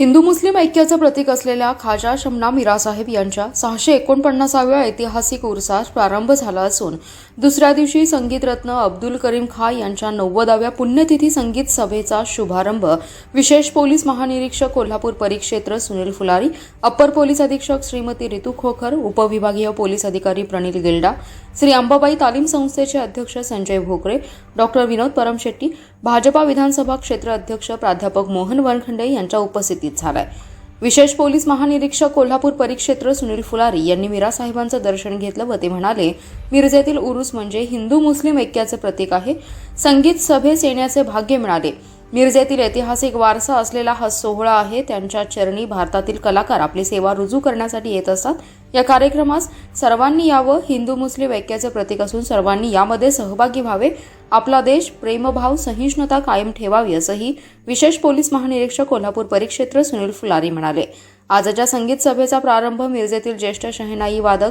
हिंदू मुस्लिम ऐक्याचं प्रतीक असलेल्या खाजा शमना मिरासाहेब यांच्या सहाशे एकोणपन्नासाव्या ऐतिहासिक उरसास प्रारंभ झाला असून दुसऱ्या दिवशी संगीतरत्न अब्दुल करीम खा यांच्या नव्वदाव्या पुण्यतिथी संगीत सभेचा शुभारंभ विशेष पोलीस महानिरीक्षक कोल्हापूर परिक्षेत्र सुनील फुलारी अप्पर पोलीस अधीक्षक श्रीमती रितू खोखर उपविभागीय पोलीस अधिकारी प्रणिल गिल्डा श्री अंबाबाई तालीम संस्थेचे अध्यक्ष संजय भोकरे डॉक्टर विनोद परमशेट्टी भाजपा विधानसभा क्षेत्र अध्यक्ष प्राध्यापक मोहन वनखंडे यांच्या उपस्थितीत झालाय. विशेष पोलीस महानिरीक्षक कोल्हापूर परिक्षेत्र सुनील फुलारी यांनी मीरा साहेबांचं दर्शन घेतलं व ते म्हणाले मिरजेतील उरुस म्हणजे हिंदू मुस्लिम ऐक्याचे प्रतीक आहे. संगीत सभेस येण्याचे भाग्य मिळाले. मिरजेतील ऐतिहासिक वारसा असलेला हा सोहळा आहे. त्यांच्या चरणी भारतातील कलाकार आपली सेवा रुजू करण्यासाठी येत असतात. या कार्यक्रमास सर्वांनी यावं. हिंदू मुस्लिम ऐक्याचे प्रतीक असून सर्वांनी यामध्ये सहभागी व्हावे. आपला देश प्रेमभाव सहिष्णुता कायम ठेवावी असंही विशेष पोलीस महानिरीक्षक कोल्हापूर परिक्षेत्र सुनील फुलारी म्हणाले. आजच्या संगीत सभेचा प्रारंभ मिरजेतील ज्येष्ठ शहनाई वादक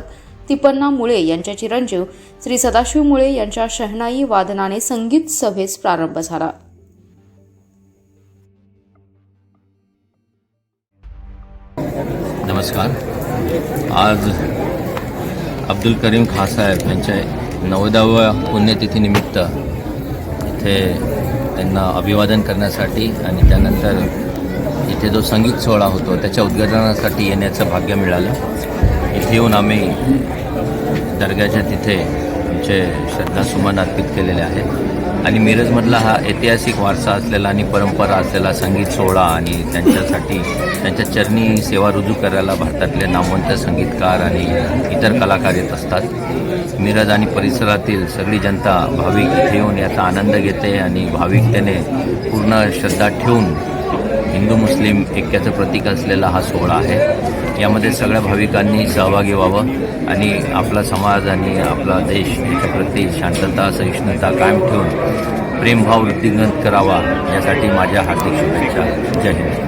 तिपन्ना मुळे यांचे चिरंजीव श्री सदाशिव मुळे यांच्या शहनाई वादनाने संगीत सभेस प्रारंभ झाला. नमस्कार. आज अब्दुल करीम खासाहेब यांच्या नव्वदाव्या पुण्यतिथीनिमित्त इथे त्यांना अभिवादन करण्यासाठी आणि त्यानंतर इथे जो संगीत सोहळा होतो त्याच्या उद्घाटनासाठी येण्याचं भाग्य मिळालं. इथे येऊन आम्ही दर्ग्याच्या तिथे आमचे श्रद्धासुमन अर्पित केलेले आहेत. आणि मिरजमधला हा ऐतिहासिक वारसा असलेला आणि परंपरा असलेला संगीत सोहळा आणि त्यांच्यासाठी त्यांच्या चरणी सेवा रुजू करायला भारतातले नामवंत संगीतकार आणि इतर कलाकार येत असतात. मिरज आणि परिसरातील सगळी जनता भाविक इथे येऊन याचा आनंद घेते आणि भाविकतेने पूर्ण श्रद्धा ठेवून हिंदू मुस्लिम ऐक्याचं प्रतीक असलेला हा सोहळा आहे. यामध्ये सगळ्या भाविकांनी सहभागी व्हावं आणि आपला समाज आणि आपला देश याच्याप्रती शांतता सहिष्णुता कायम ठेवून प्रेमभाव वृद्धिंगत करावा यासाठी माझ्या हार्दिक शुभेच्छा. जय हिंद.